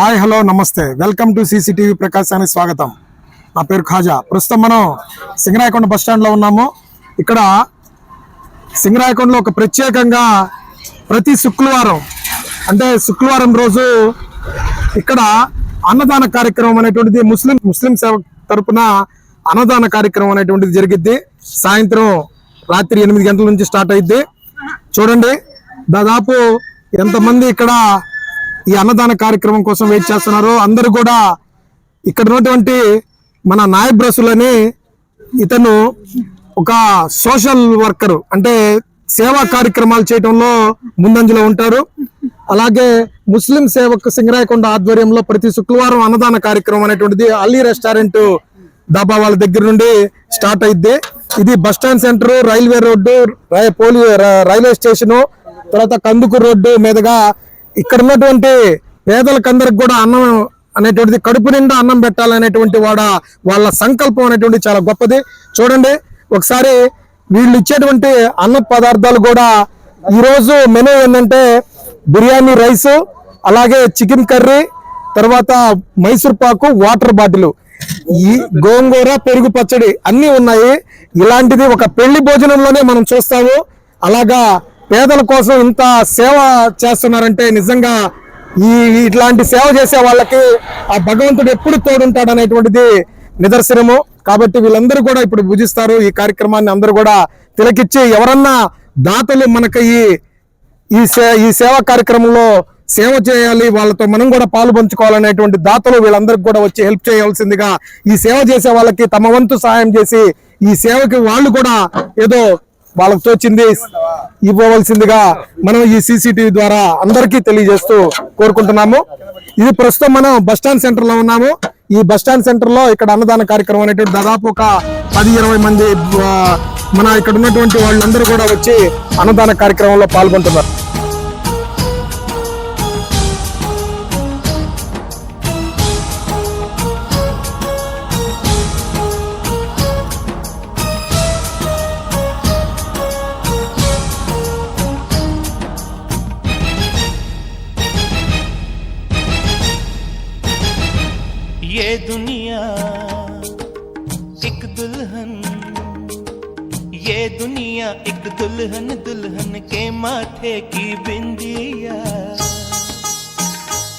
Hi hello నమస్తే. Welcome to CCTV ప్రకాశానికి స్వాగతం. నా పేరు ఖాజా. ప్రస్తుతం మనం సింగరాయకొండ బస్ స్టాండ్లో ఉన్నాము. ఇక్కడ సింగరాయకొండలో ఒక ప్రత్యేకంగా ప్రతి శుక్రవారం అంటే శుక్రవారం రోజు ఇక్కడ అన్నదాన కార్యక్రమం అనేటువంటిది ముస్లిం ముస్లిం సేవ తరపున అన్నదాన కార్యక్రమం అనేటువంటిది జరిగిద్ది. సాయంత్రం రాత్రి ఎనిమిది గంటల నుంచి స్టార్ట్ అయింది చూడండి దాదాపు ఎంతమంది ఇక్కడ ఈ అన్నదాన కార్యక్రమం కోసం వెయిట్ చేస్తున్నారు. అందరూ కూడా ఇక్కడ ఉన్నటువంటి మన నాయబ్రసులని ఇతను ఒక సోషల్ వర్కర్ అంటే సేవా కార్యక్రమాలు చేయటంలో ముందంజలో ఉంటారు. అలాగే ముస్లిం సేవకు సింగరాయకొండ ఆధ్వర్యంలో ప్రతి శుక్రవారం అన్నదాన కార్యక్రమం అనేటువంటిది అల్లీ రెస్టారెంట్ దాబా వాళ్ళ దగ్గర నుండి స్టార్ట్ అయింది ఇది bus stand centre railway road రై- పోలీ రైల్వే స్టేషను తర్వాత కందుకూరు రోడ్డు మీదుగా ఇక్కడ ఉన్నటువంటి పేదలకందరికి కూడా అన్నం అనేటువంటిది కడుపు నిండా అన్నం పెట్టాలనేటువంటి వాడ వాళ్ళ సంకల్పం అనేటువంటి చాలా గొప్పది. చూడండి ఒకసారి వీళ్ళు ఇచ్చేటువంటి అన్న పదార్థాలు కూడా ఈరోజు మెనూ ఏంటంటే బిర్యానీ రైస్ అలాగే చికెన్ కర్రీ తర్వాత మైసూర్ పాకు వాటర్ బాటిల్. ఈ గోంగూర పెరుగు పచ్చడి అన్నీ ఉన్నాయి. ఇలాంటిది ఒక పెళ్ళి భోజనంలోనే మనం చూస్తాము. అలాగా పేదల కోసం ఇంత సేవ చేస్తున్నారంటే నిజంగా ఈ ఇట్లాంటి సేవ చేసే వాళ్ళకి ఆ భగవంతుడు ఎప్పుడు తోడుంటాడు అనేటువంటిది నిదర్శనము. కాబట్టి వీళ్ళందరూ కూడా ఇప్పుడు పూజిస్తారు. ఈ కార్యక్రమాన్ని అందరూ కూడా తిలకిచ్చి ఎవరన్నా దాతలు మనకి ఈ ఈ సే ఈ సేవా కార్యక్రమంలో సేవ చేయాలి వాళ్ళతో మనం కూడా పాలు పంచుకోవాలనేటువంటి దాతలు వీళ్ళందరికీ కూడా వచ్చి హెల్ప్ చేయాల్సిందిగా ఈ సేవ చేసే వాళ్ళకి తమ వంతు సహాయం చేసి ఈ సేవకి వాళ్ళు కూడా ఏదో వాళ్ళకి తోచింది ఇవ్వవలసిందిగా మనం ఈ సీసీటీవీ ద్వారా అందరికీ తెలియజేస్తూ కోరుకుంటున్నాము. ఇది ప్రస్తుతం మనం బస్ స్టాండ్ సెంటర్లో ఉన్నాము. ఈ బస్ స్టాండ్ సెంటర్లో ఇక్కడ అన్నదాన కార్యక్రమం అనేటువంటి దాదాపు ఒక పది ఇరవై మంది మన ఇక్కడ ఉన్నటువంటి వాళ్ళందరూ కూడా వచ్చి అన్నదాన కార్యక్రమంలో పాల్గొంటున్నారు. ये दुनिया एक दुल्हन दुल्हन के माथे की बिंदिया।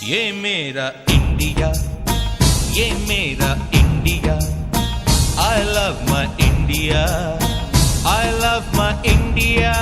ये मेरा इंडिया, ये मेरा India. I love my India I love my India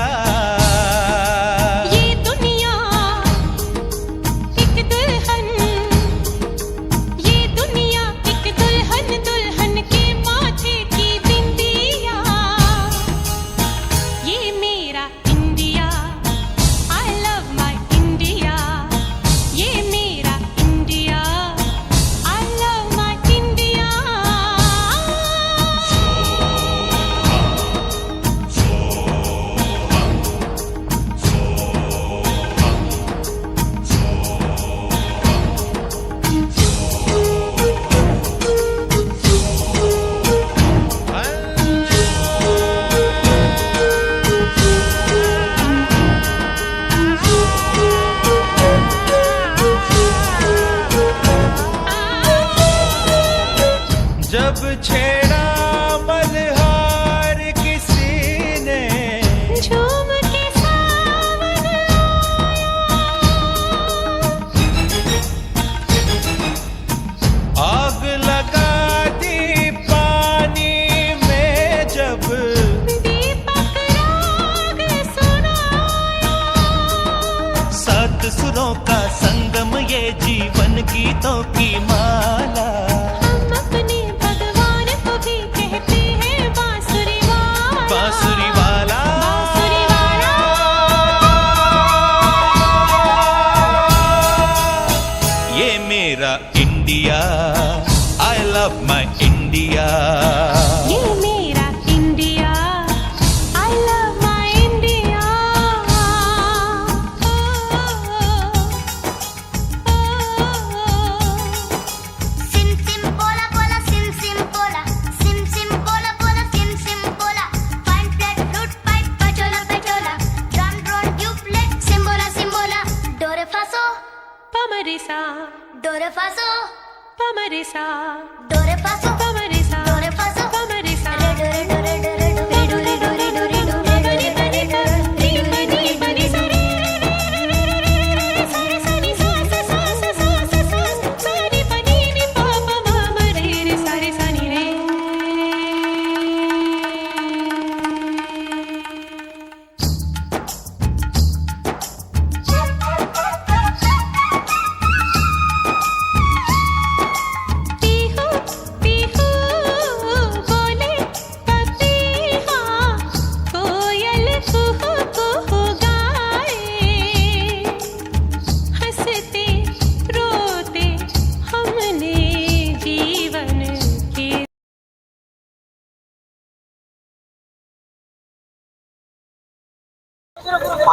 yeah.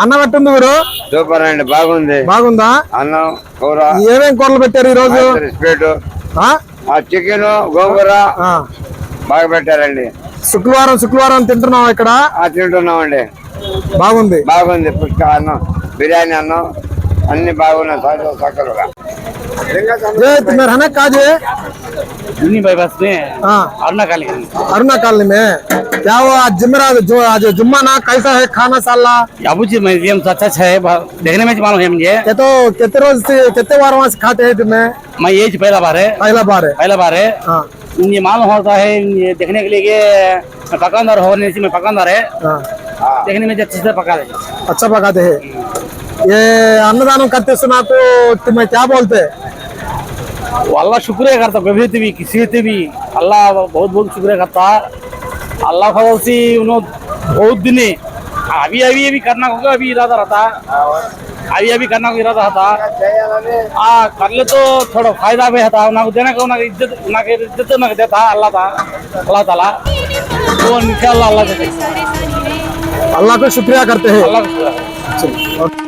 అన్నం ఎట్టుంది గురు సూపర్ అండి బాగుంది. బాగుందా? అన్నం కూర. ఏమేం కూరలు పెట్టారు ఈ రోజు చికెన్ గోంగూర. బాగా పెట్టారండి. శుక్రవారం శుక్రవారం తింటున్నాం ఇక్కడ? ఆ తింటున్నామండి. బాగుంది. బాగుంది పుష్క అన్నం బిర్యానీ అన్నం అన్ని బాగున్నాయి సకలు సకలుగా रहना काज है? यूनी बाईपास में हाँ। अरुणा काली। अरुणा कॉलोनी में। क्या वो आज जुमेरात जो आज जुम्मा ना कैसा है खाना साला? अबू जी म्यूज़ियम तो अच्छा है भा- देखने में मालूम है मुझे ये। तो कितने रोज से कितने बार वहाँ से खाते हैं तुम्हें? मैं ये पहला बार है। पहला बार है। पहला बार है। हाँ। ये मालूम होता है ये देखने के लिए कि पकानदार होने से मैं पकानदार है। हाँ। देखने में अच्छे से पका दे। अच्छा पकाते हैं। ये अन्नदान करते सुना तो तुम्हें क्या बोलते हैं? अल्लाह शुक्रिया करता कभी भी किसी से भी अल्लाह बहुत बहुत शुक्रिया करता अल्लाह फजल से उन्होंने बहुत दिन अभी अभी अभी करना होगा अभी इरादा रहता अभी अभी करना को इरादा रहता आ कर ले तो थोड़ा फायदा भी था उनको देने का उनकी इज्जत उनकी इज्जत उनके देता अल्लाह था अल्लाह ताला तो इंशाल्लाह अल्लाह देते सरे सनी रे अल्लाह को शुक्रिया करते हैं अल्लाह का शुक्रिया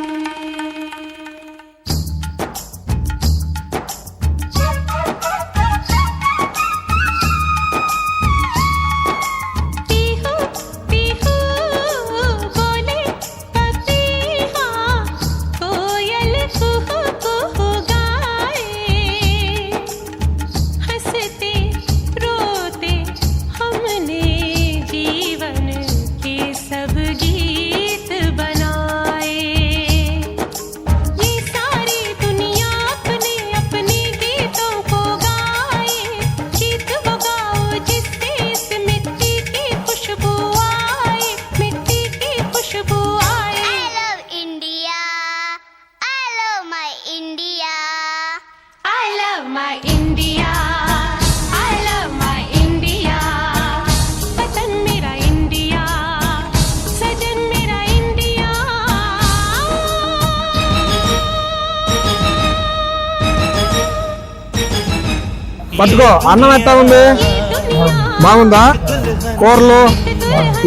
పట్టుకో. అన్నం ఎట్టా ఉంది? బాగుందా? కూరలు?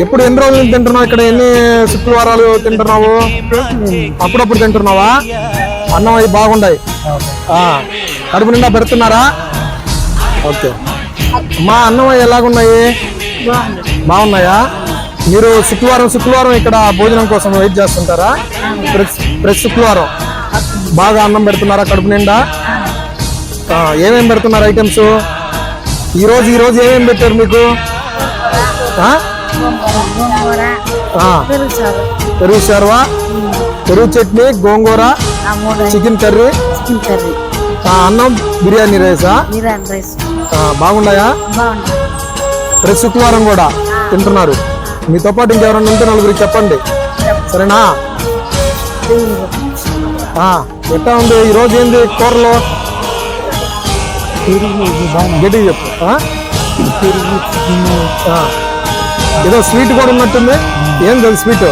ఎప్పుడు ఎన్ని రోజులు తింటున్నావు ఇక్కడ? ఎన్ని శుక్రవారాలు తింటున్నావు? అప్పుడప్పుడు తింటున్నావా? అన్నం అవి బాగుండాయి. కడుపు నిండా పెడుతున్నారా? ఓకే. మా అన్నం అవి ఎలాగున్నాయి? బాగున్నాయా? మీరు శుక్రవారం శుక్రవారం ఇక్కడ భోజనం కోసం వెయిట్ చేస్తుంటారా? ప్రతి శుక్రవారం. బాగా అన్నం పెడుతున్నారా? కడుపు నిండా? ఏమేమి పెడుతున్నారు ఐటమ్స్ ఈరోజు ఈరోజు ఏమేమి పెట్టారు మీకు? పెరుగు షర్వా పెరుగు చట్నీ గోంగూర చికెన్ కర్రీ చికెన్ కర్రీ అన్నం బిర్యానీ రైసా? బిర్యానీ బాగున్నాయా? ప్రతి శుక్రవారం కూడా తింటున్నారు. మీతో పాటు ఇంకెవరన్నా ఉంటే నలుగురికి చెప్పండి. సరేనా? ఎట్లా ఎట్టా ఉంది? ఈరోజు ఏంది కూరలో? చెప్పు. ఏదో స్వీట్ కూడా ఉన్నట్టుంది. ఏం తెలుసు స్వీట్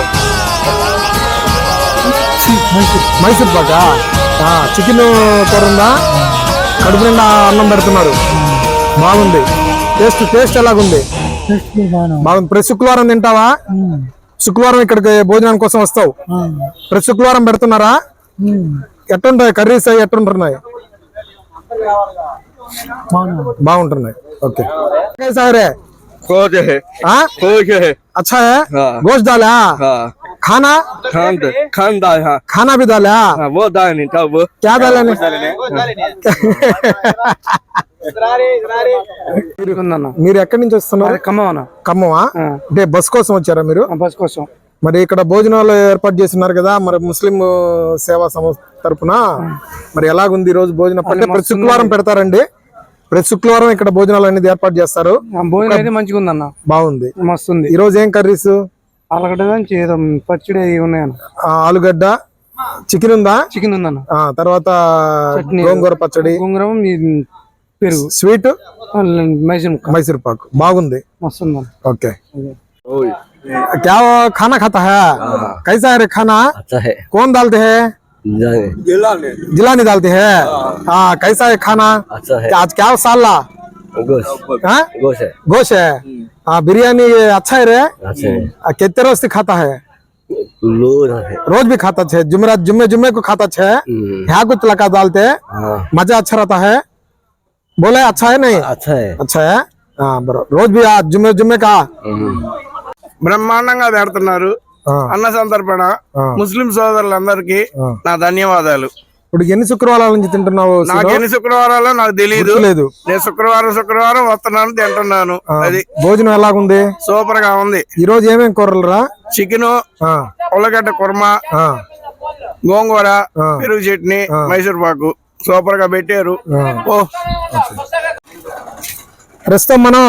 మైసూర్. పాక? చికెన్ కూర ఉందా? కడుపు నిండా అన్నం పెడుతున్నారు బాగుంది. టేస్ట్ టేస్ట్ ఎలాగుంది? బాగుంది. ప్రతి శుక్రవారం తింటావా? శుక్రవారం ఇక్కడికి భోజనం కోసం వస్తావు. ప్రతి శుక్రవారం పెడుతున్నారా? ఎట్టుంటాయి? కర్రీస్ అవి ఎట్టుంటున్నాయి? బాగుంటున్నాయి ఓకే कैसा है रे కోచ్ हाँ కోచ్ अच्छा है हाँ। गोश्त डाला हाँ खाना खान खान दाल हाँ खाना भी डाला हाँ वो दाल नहीं था वो क्या डाला ने ఉందన్న మీరు ఎక్కడి నుంచి వస్తున్నారు ఖమ్మం అన్న ఖమ్మమా అంటే బస్ కోసం వచ్చారా మీరు బస్ కోసం మరి ఇక్కడ భోజనాలు ఏర్పాటు చేస్తున్నారు కదా మరి ముస్లిం సేవా సంస్థ తరపున మరి ఎలాగుంది ఈ రోజు భోజనం అంటే ప్రతి శుక్రవారం పెడతారండి ప్రతి శుక్రవారం ఇక్కడ భోజనాలు అనేది ఏర్పాటు చేస్తారు భోజనం అయితే మంచిగా ఉందన్న బాగుంది మస్తు ఉంది ఈ రోజు ఏం కర్రీస్ ఆలుగడ్డ నుంచి ఏదో పచ్చడి అవి ఉన్నాయన్న ఆలుగడ్డ చికెన్ ఉందా చికెన్ ఉందన్న ఆ తర్వాత చట్నీ. గోంగూర పచ్చడి గుంగురం ఈ పెరుగు స్వీట్ మైసూర్ ముక్క మైసూర్ పాకు బాగుంది మస్తు ఉందన్న ओके क्या वो खाना खाता है कैसा है रे खाना अच्छा है कौन डालते हैं जाने जिलानी डालते हैं हाँ कैसा है खाना अच्छा है क्या- आज क्या साला गोश्त हाँ गोश्त है गोश है हाँ बिरयानी अच्छा है रे अच्छा है आ, कितने रोज से खाता है लोग है रोज भी खाता है जुमेरात जुम्मे जुम्मे को खाता है हम्म, यहाँ कुछ लगा डालते हैं हाँ मजा अच्छा रहता है बोले अच्छा है नहीं अच्छा है अच्छा है हाँ बरो रोज भी आज जुम्मे जुम्मे का हम्म, బ్రహ్మాండంగా పెడుతున్నారు हाँ అన్న సంతర్పణ. ముస్లిం సోదరులందరికీ. నా ధన్యవాదాలు. ఇప్పుడు ఎన్ని శుక్రవారాల నుంచి తింటున్నావు నాకు ఎన్ని శుక్రవారాలో నాకు తెలియదు లేదు నేను శుక్రవారం శుక్రవారం వస్తున్నాను తింటున్నాను. అది భోజనం ఎలాగుంది? సూపర్గా ఉంది. ఈ రోజు ఏమేం కూరలు రా? చికెన్ ఉల్లగడ్డ కుర్మా గోంగూర. పెరుగు చట్నీ మైసూర్ పాకు. సూపర్గా పెట్టారు. ఓ. ప్రస్తుతం మనం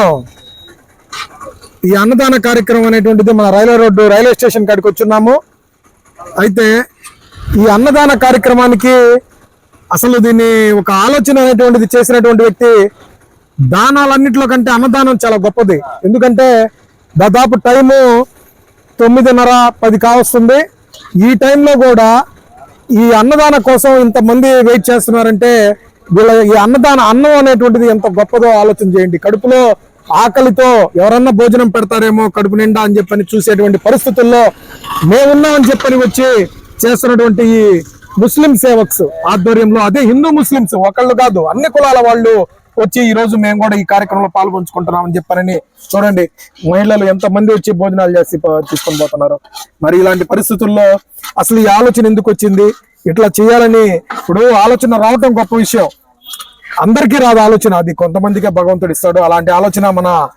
ఈ అన్నదాన కార్యక్రమం అనేటువంటిది మన రైల్వే రోడ్డు రైల్వే స్టేషన్ కాడికి వచ్చున్నాము. అయితే ఈ అన్నదాన కార్యక్రమానికి అసలు దీన్ని ఒక ఆలోచన అనేటువంటిది చేసినటువంటి వ్యక్తి దానాలన్నింటిలో కంటే అన్నదానం చాలా గొప్పది. ఎందుకంటే దాదాపు టైము తొమ్మిదిన్నర పది కావస్తుంది. ఈ టైంలో కూడా ఈ అన్నదాన కోసం ఇంతమంది వెయిట్ చేస్తున్నారంటే వీళ్ళ ఈ అన్నదాన అన్నం అనేటువంటిది ఎంత గొప్పదో ఆలోచన చేయండి. కడుపులో ఆకలితో ఎవరన్నా భోజనం పెడతారేమో కడుపు నిండా అని చెప్పని చూసేటువంటి పరిస్థితుల్లో మేమున్నామని చెప్పని వచ్చి చేస్తున్నటువంటి ఈ ముస్లిం సేవక్స్ ఆధ్వర్యంలో అదే హిందూ ముస్లింస్ ఒకళ్ళు కాదు అన్ని కులాల వాళ్ళు వచ్చి ఈ రోజు మేము కూడా ఈ కార్యక్రమంలో పాల్గొంచుకుంటున్నామని చెప్పారని చూడండి. మహిళలు ఎంత మంది వచ్చి భోజనాలు చేసి తీసుకొని పోతున్నారు. మరి ఇలాంటి పరిస్థితుల్లో అసలు ఈ ఆలోచన ఎందుకు వచ్చింది? ఇట్లా చేయాలని ఇప్పుడు ఆలోచన రావటం గొప్ప విషయం. అందరికీ రాదు ఆలోచన అది. కొంతమందికే భగవంతుడు ఇస్తాడు. అలాంటి ఆలోచన మన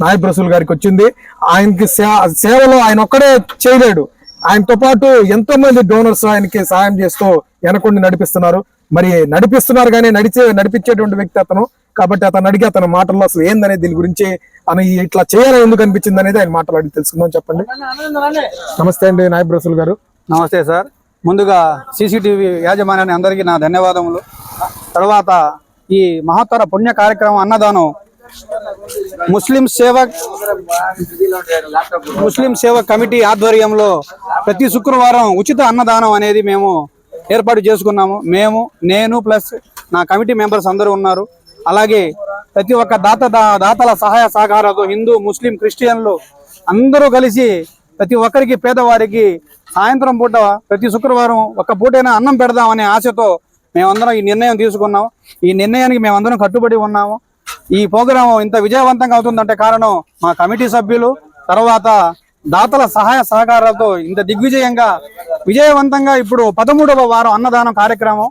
నాయబ్ రసూల్ గారికి వచ్చింది. ఆయనకి సేవలో ఆయన ఒక్కడే చేయలేడు. ఆయనతో పాటు ఎంతో మంది డోనర్స్ ఆయనకి సహాయం చేస్తూ వెనకుండి నడిపిస్తున్నారు. మరి నడిపిస్తున్నారు కానీ నడిచే నడిపించేటువంటి వ్యక్తి అతను. కాబట్టి అతను అడిగి అతని మాటల్లో అసలు ఏందనే దీని గురించి అని ఇట్లా చేయాలని ఎందుకు అనిపించింది అనేది ఆయన మాటలు అడిగి తెలుసుకుందాం చెప్పండి. నమస్తే అండి నాయబ్ రసూల్ గారు. నమస్తే సార్. ముందుగా సీసీటీవీ యాజమాన్యాన్ని అందరికీ నా ధన్యవాదములు. తర్వాత ఈ మహత్తర పుణ్య కార్యక్రమం అన్నదానం. ముస్లిం సేవ ముస్లిం సేవ కమిటీ ఆధ్వర్యంలో ప్రతి శుక్రవారం ఉచిత అన్నదానం అనేది మేము ఏర్పాటు చేసుకున్నాము. మేము నేను ప్లస్ నా కమిటీ మెంబర్స్ అందరూ ఉన్నారు. అలాగే ప్రతి ఒక్క దాత దా- దాతల సహాయ సహకారాలతో హిందూ ముస్లిం క్రిస్టియన్లు అందరూ కలిసి ప్రతి ఒక్కరికి పేదవారికి సాయంత్రం పూట ప్రతి శుక్రవారం ఒక పూటైనా అన్నం పెడదామనే ఆశతో మేమందరం ఈ నిర్ణయం తీసుకున్నాం ఈ నిర్ణయానికి మేమందరం కట్టుబడి ఉన్నాము. ఈ ప్రోగ్రాం ఇంత విజయవంతంగా అవుతుందంటే కారణం మా కమిటీ సభ్యులు తర్వాత దాతల సహాయ సహకారాలతో ఇంత దిగ్విజయంగా విజయవంతంగా ఇప్పుడు పదమూడవ వారం అన్నదానం కార్యక్రమం.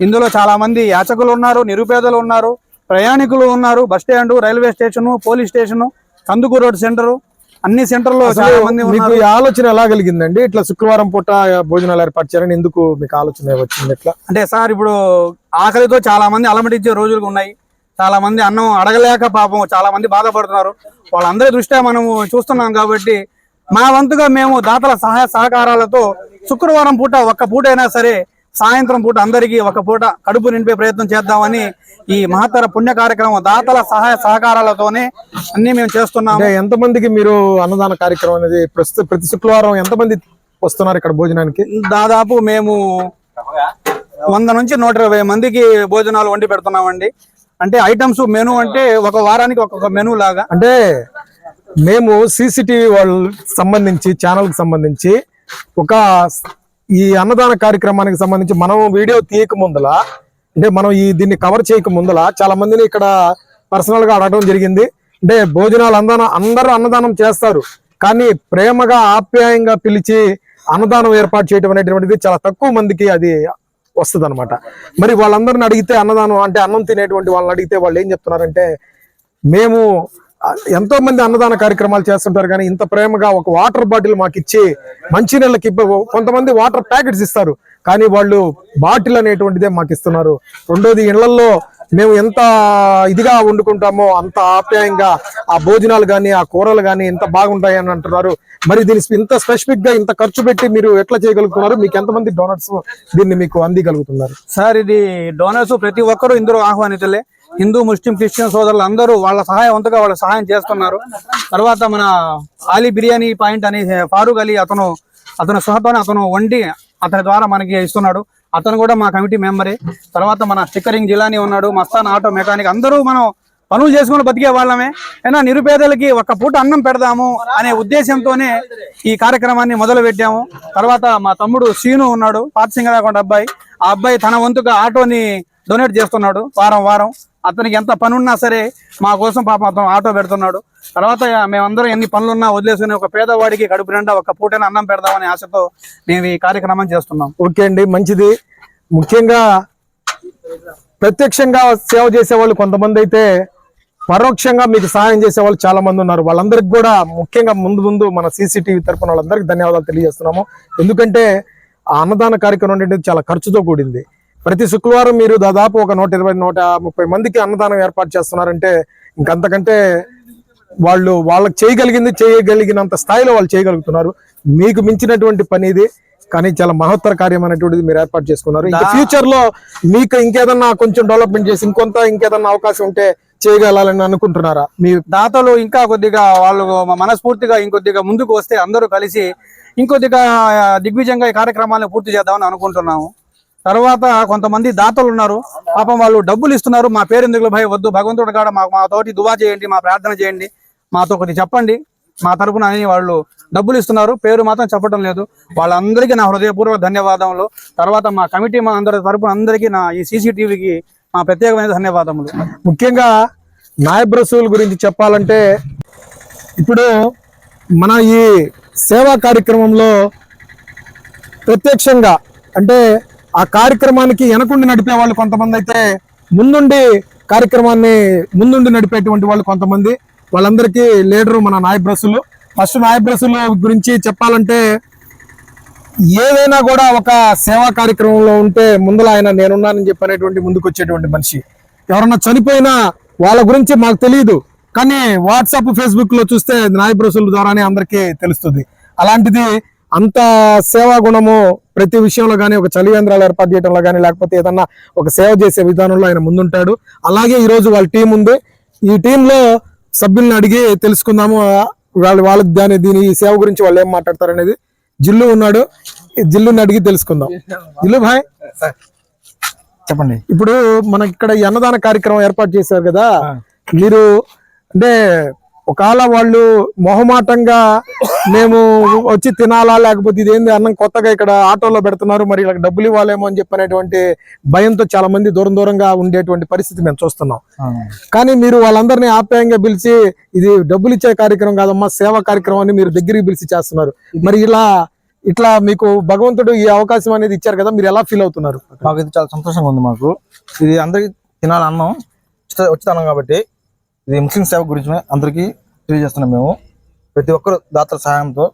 ఇందులో చాలా మంది యాచకులు ఉన్నారు నిరుపేదలు ఉన్నారు ప్రయాణికులు ఉన్నారు bus stand railway station police station Kandukur road centre అన్ని సెంటర్లో చాలా మంది మీకు ఈ ఆలోచన ఎలా కలిగిందండి? ఇట్లా శుక్రవారం పూట భోజనాలు ఏర్పాటు చేయాలని ఎందుకు మీకు ఆలోచన వచ్చింది ఇట్లా? అంటే సార్ ఇప్పుడు ఆకలితో చాలా మంది అలమటించే రోజులు ఉన్నాయి. చాలా మంది అన్నం అడగలేక పాపం చాలా మంది బాధపడుతున్నారు. వాళ్ళందరి దృష్ట్యా మనము చూస్తున్నాం కాబట్టి మా వంతుగా మేము దాతల సహాయ సహకారాలతో శుక్రవారం పూట ఒక్క పూట అయినా సరే సాయంత్రం పూట అందరికీ ఒక పూట కడుపు నింపే ప్రయత్నం చేద్దామని ఈ మహత్తర పుణ్య కార్యక్రమం దాతల సహాయ సహకారాలతోనే అన్ని మేము చేస్తున్నాము. అంటే ఎంతమందికి మీరు అన్నదాన కార్యక్రమం అనేది ప్రస్తుత ప్రతి శుక్రవారం ఎంతమంది వస్తున్నారు ఇక్కడ భోజనానికి? దాదాపు మేము వంద నుంచి నూట ఇరవై మందికి భోజనాలు వండి పెడుతున్నామండి. అంటే ఐటమ్స్ మెను అంటే ఒక వారానికి ఒక్కొక్క మెను లాగా. అంటే మేము సీసీటీవీ వాళ్ళు సంబంధించి ఛానల్కి సంబంధించి ఒక ఈ అన్నదాన కార్యక్రమానికి సంబంధించి మనం వీడియో తీయక ముందల అంటే మనం ఈ దీన్ని కవర్ చేయక ముందల చాలా మందిని ఇక్కడ పర్సనల్గా అడగడం జరిగింది. అంటే భోజనాలు అందనం అందరూ అన్నదానం చేస్తారు. కానీ ప్రేమగా ఆప్యాయంగా పిలిచి అన్నదానం ఏర్పాటు చేయడం అనేటువంటిది చాలా తక్కువ మందికి అది వస్తుంది అనమాట మరి వాళ్ళందరిని అడిగితే అన్నదానం అంటే అన్నం తినేటువంటి వాళ్ళని అడిగితే వాళ్ళు ఏం చెప్తున్నారంటే మేము ఎంతో మంది అన్నదాన కార్యక్రమాలు చేస్తుంటారు కానీ ఇంత ప్రేమగా ఒక వాటర్ బాటిల్ మాకు ఇచ్చి మంచినీళ్ళకి నీళ్ళకి కొంతమంది వాటర్ ప్యాకెట్స్ ఇస్తారు. కానీ వాళ్ళు బాటిల్ అనేటువంటిదే మాకు ఇస్తున్నారు. రెండోది ఇళ్ళలో మేము ఎంత ఇదిగా వండుకుంటామో అంత ఆప్యాయంగా ఆ భోజనాలు కానీ ఆ కూరలు కానీ ఎంత బాగుంటాయి అని అంటున్నారు. మరి దీని ఇంత స్పెసిఫిక్గా ఇంత ఖర్చు పెట్టి మీరు ఎట్లా చేయగలుగుతున్నారు? మీకు ఎంతమంది డోనర్స్ దీన్ని మీకు అందిగలుగుతున్నారు? సార్ ఇది డోనర్స్ ప్రతి ఒక్కరూ ఇందులో ఆహ్వానితులే. హిందూ ముస్లిం క్రిస్టియన్ సోదరులు అందరూ వాళ్ళ సహాయవంతుగా వాళ్ళ సహాయం చేస్తున్నారు. తర్వాత మన ఆలీ బిర్యానీ పాయింట్ అనే ఫారూక్ అలీ అతను అతను సహతోనే అతను వండి అతని ద్వారా మనకి ఇస్తున్నాడు. అతను కూడా మా కమిటీ మెంబరే. తర్వాత మన స్టిక్కరింగ్ జిలానీ ఉన్నాడు మస్తాన్ ఆటో మెకానిక్. అందరూ మనం పనులు చేసుకుని బతికే వాళ్ళమే. అయినా నిరుపేదలకి ఒక పూట అన్నం పెడదాము అనే ఉద్దేశంతోనే ఈ కార్యక్రమాన్ని మొదలు పెట్టాము తర్వాత మా తమ్ముడు సీను ఉన్నాడు పాతసింగరాకొండ అబ్బాయి. ఆ అబ్బాయి తన వంతుగా ఆటోని డొనేట్ చేస్తున్నాడు వారం వారం. అతనికి ఎంత పని ఉన్నా సరే మా కోసం పాపం అతను ఆటో పెడుతున్నాడు. తర్వాత మేమందరం ఎన్ని పనులున్నా వదిలేసుకుని ఒక పేదవాడికి కడుపు నిండా ఒక పూటైన అన్నం పెడదామనే ఆశతో మేము ఈ కార్యక్రమం చేస్తున్నాం. ఓకే అండి మంచిది. ముఖ్యంగా ప్రత్యక్షంగా సేవ చేసే వాళ్ళు కొంతమంది అయితే పరోక్షంగా మీకు సహాయం చేసే వాళ్ళు చాలా మంది ఉన్నారు. వాళ్ళందరికీ కూడా ముఖ్యంగా ముందు ముందు మన సీసీటీవీ తరఫున వాళ్ళందరికీ ధన్యవాదాలు తెలియజేస్తున్నాము. ఎందుకంటే ఆ అన్నదాన కార్యక్రమం అనేది చాలా ఖర్చుతో కూడింది. ప్రతి శుక్రవారం మీరు దాదాపు ఒక నూట ఇరవై నూట ముప్పై మందికి అన్నదానం ఏర్పాటు చేస్తున్నారంటే ఇంకంతకంటే వాళ్ళు వాళ్ళకి చేయగలిగింది చేయగలిగినంత స్థాయిలో వాళ్ళు చేయగలుగుతున్నారు. మీకు మించినటువంటి పని ఇది కానీ చాలా మహత్తర కార్యం అనేటువంటిది మీరు ఏర్పాటు చేసుకున్నారు. ఇంకా ఫ్యూచర్లో మీకు ఇంకేదన్నా కొంచెం డెవలప్మెంట్ చేసి ఇంకొంత ఇంకేదన్నా అవకాశం ఉంటే చేయగలాలని అనుకుంటున్నారా? మీ దాతలు ఇంకా కొద్దిగా వాళ్ళు మనస్ఫూర్తిగా ఇంకొద్దిగా ముందుకు వస్తే అందరూ కలిసి ఇంకొద్దిగా దిగ్విజయంగా ఈ కార్యక్రమాలను పూర్తి చేద్దామని అనుకుంటున్నాము. తర్వాత కొంతమంది దాతలు ఉన్నారు. పాపం వాళ్ళు డబ్బులు ఇస్తున్నారు. మా పేరెందుకు భయ వద్దు. భగవంతుడు కాడ మా మా తోటి దువా చేయండి మా ప్రార్థన చేయండి. మాతో కొద్ది చెప్పండి. మా తరపున అని వాళ్ళు డబ్బులు ఇస్తున్నారు. పేరు మాత్రం చెప్పడం లేదు. వాళ్ళందరికీ నా హృదయపూర్వక ధన్యవాదములు. తర్వాత మా కమిటీ మా అందరి తరపున అందరికీ నా ఈ సీసీటీవీకి మా ప్రత్యేకమైన ధన్యవాదములు. ముఖ్యంగా నాయబ్ రసూల్ గురించి చెప్పాలంటే ఇప్పుడు మన ఈ సేవా కార్యక్రమంలో ప్రత్యక్షంగా అంటే ఆ కార్యక్రమానికి వెనకుండి నడిపే వాళ్ళు కొంతమంది అయితే ముందుండి కార్యక్రమాన్ని ముందుండి నడిపేటువంటి వాళ్ళు కొంతమంది. వాళ్ళందరికీ లీడరు మన నాయబ్రస్సులు ఫస్ట్ నాయబ్రస్సుల గురించి చెప్పాలంటే ఏదైనా కూడా ఒక సేవా కార్యక్రమంలో ఉంటే ముందులో ఆయన నేనున్నానని చెప్పనేటువంటి ముందుకు వచ్చేటువంటి మనిషి. ఎవరన్నా చనిపోయినా వాళ్ళ గురించి మాకు తెలియదు కానీ వాట్సాప్ ఫేస్బుక్లో చూస్తే నాయబ్రస్సుల ద్వారానే అందరికీ తెలుస్తుంది. అలాంటిది అంత సేవా గుణము ప్రతి విషయంలో కానీ ఒక చలివేంద్రాలు ఏర్పాటు చేయడంలో కానీ లేకపోతే ఏదన్నా ఒక సేవ చేసే విధానంలో ఆయన ముందుంటాడు. అలాగే ఈ రోజు వాళ్ళ టీం ఉంది. ఈ టీంలో సభ్యుల్ని అడిగి తెలుసుకుందాము. వాళ్ళు వాళ్ళకి దాని దీని ఈ సేవ గురించి వాళ్ళు ఏం మాట్లాడతారు అనేది జిల్లు ఉన్నాడు. జిల్లుని అడిగి తెలుసుకుందాం. జిల్లు భాయ్. చెప్పండి. ఇప్పుడు మనకి ఇక్కడ అన్నదాన కార్యక్రమం ఏర్పాటు చేశారు కదా. మీరు అంటే ఒకవేళ వాళ్ళు మొహమాటంగా మేము వచ్చి తినాలా లేకపోతే ఇదేంది అన్నం కొత్తగా ఇక్కడ ఆటోలో పెడుతున్నారు మరి ఇలా డబ్బులు ఇవ్వాలేమో అని చెప్పనేటువంటి భయంతో చాలా మంది దూరం దూరంగా ఉండేటువంటి పరిస్థితి మేము చూస్తున్నాం. కానీ మీరు వాళ్ళందరినీ ఆప్యాయంగా పిలిచి ఇది డబ్బులు ఇచ్చే కార్యక్రమం కాదమ్మా సేవా కార్యక్రమాన్ని మీరు దగ్గరికి పిలిచి చేస్తున్నారు. మరి ఇలా ఇట్లా మీకు భగవంతుడు ఈ అవకాశం అనేది ఇచ్చారు కదా మీరు ఎలా ఫీల్ అవుతున్నారు? మాకు ఇది చాలా సంతోషంగా ఉంది మాకు. ఇది అందరికి తినాలి అన్నం ఉచిత ఉచిత అన్నం కాబట్టి ఇది ముస్లిం సేవ గురించి అందరికీ తెలియజేస్తున్నాం మేము. ప్రతి ఒక్కరు దాతల సహాయంతో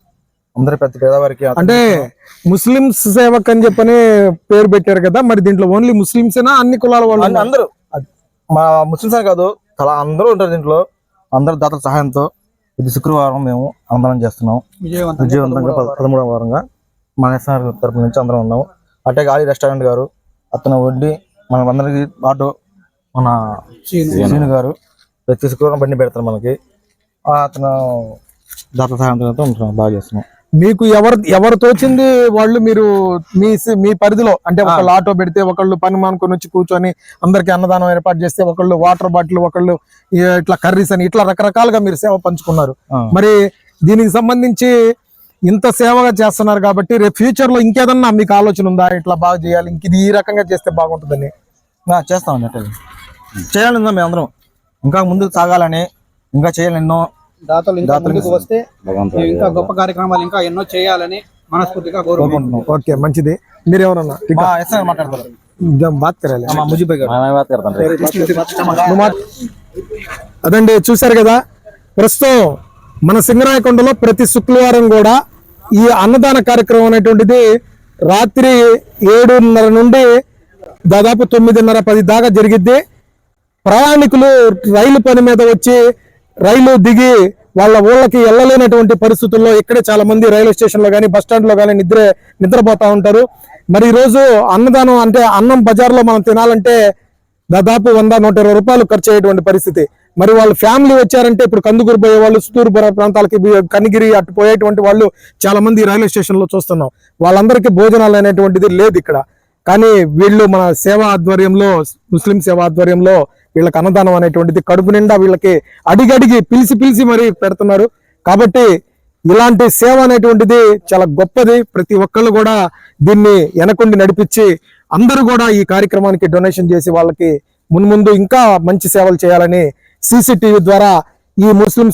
అందరి ప్రతి పేదవారికి అంటే ముస్లిమ్స్ సేవక్ అని చెప్పని పేరు పెట్టారు కదా మరి దీంట్లో ఓన్లీ ముస్లిమ్సేనా అన్ని కులాల వాళ్ళు అన్ని- అందరూ. మా ముస్లింస్ అని కాదు చాలా అందరూ ఉంటారు దీంట్లో. అందరు దాతల సహాయంతో ఇది శుక్రవారం మేము అన్నదానం చేస్తున్నాం. విజయవంతంగా పద- పదమూడవ వారంగా మన ఎస్ఆర్ తరపు నుంచి అందరం ఉన్నాము అట్టే ఆలి రెస్టారెంట్ గారు అతను వడ్డీ మన అందరికి ఆటో మన సీను గారు ప్రతి శుక్రవారం బండి పెడతారు మనకి. అతను దాతల సహాయంతో ఉంటున్నాం బాగా చేస్తున్నాం. మీకు ఎవరు ఎవరు తోచింది వాళ్ళు మీరు మీ మీ పరిధిలో? అంటే ఒకళ్ళు ఆటో పెడితే ఒకళ్ళు పని మానుకొని వచ్చి కూర్చొని అందరికి అన్నదానం ఏర్పాటు చేస్తే ఒకళ్ళు వాటర్ బాటిల్ ఒకళ్ళు ఇట్లా కర్రీస్ అని ఇట్లా రకరకాలుగా మీరు సేవ పంచుకున్నారు. మరి దీనికి సంబంధించి ఇంత సేవగా చేస్తున్నారు కాబట్టి రేపు ఫ్యూచర్లో ఇంకేదన్నా మీకు ఆలోచన ఉందా? ఇట్లా బాగా చేయాలి ఇంక ఇది ఈ రకంగా చేస్తే బాగుంటుందని. అట్టే చేయాలి మేము అందరం? ఇంకా ముందుకు సాగాలని ఇంకా చేయాలి ఎన్నో దాతలు ఇంకా దాతలు ముందుకు వస్తే మేము ఇంకా గొప్ప కార్యక్రమాలు ఇంకా ఎన్నో చేయాలని మనస్ఫూర్తిగా కోరుకుంటున్నాం. ఓకే మంచిది. మీరేమన్నా మా ఎస్ సార్ మాట్లాడతారు. బాత్ కరాలి. మా ముజీబ్ భాయ్ గారు నువ్వు మాట్- అదండి చూశారు కదా? ప్రస్తుతం మన సింగరాయకొండలో ప్రతి శుక్రవారం కూడా ఈ అన్నదాన కార్యక్రమం అనేటువంటిది రాత్రి ఏడున్నర నుండి దాదాపు తొమ్మిదిన్నర పది దాకా జరిగిద్ది. ప్రయాణికులు రైలు పని మీద వచ్చి రైలు దిగి వాళ్ళ ఊళ్ళకి వెళ్ళలేనటువంటి పరిస్థితుల్లో ఇక్కడే చాలా మంది రైల్వే స్టేషన్లో కానీ బస్ స్టాండ్లో కానీ నిద్ర నిద్రపోతా ఉంటారు. మరి ఈ రోజు అన్నదానం అంటే అన్నం బజార్లో మనం తినాలంటే దాదాపు వంద నూట ఇరవై రూపాయలు ఖర్చు అయ్యేటువంటి పరిస్థితి. మరి వాళ్ళ ఫ్యామిలీ వచ్చారంటే ఇప్పుడు కందుకూరు పోయే వాళ్ళు సుతూరు ప్రాంతాలకి కనిగిరి అటు పోయేటువంటి వాళ్ళు చాలా మంది రైల్వే స్టేషన్లో చూస్తున్నాం. వాళ్ళందరికీ భోజనాలు అనేటువంటిది లేదు ఇక్కడ. కానీ వీళ్ళు మన సేవా ఆధ్వర్యంలో ముస్లిం సేవ ఆధ్వర్యంలో వీళ్ళకి అన్నదానం అనేటువంటిది కడుపు నిండా వీళ్ళకి అడిగడిగి పిలిచి పిలిచి మరి పెడుతున్నారు. కాబట్టి ఇలాంటి సేవ అనేటువంటిది చాలా గొప్పది. ప్రతి ఒక్కళ్ళు కూడా దీన్ని వెనకుండి నడిపించి అందరూ కూడా ఈ కార్యక్రమానికి డొనేషన్ చేసి వాళ్ళకి మున్ముందు ఇంకా మంచి సేవలు చేయాలని సీసీటీవీ ద్వారా ఈ ముస్లిం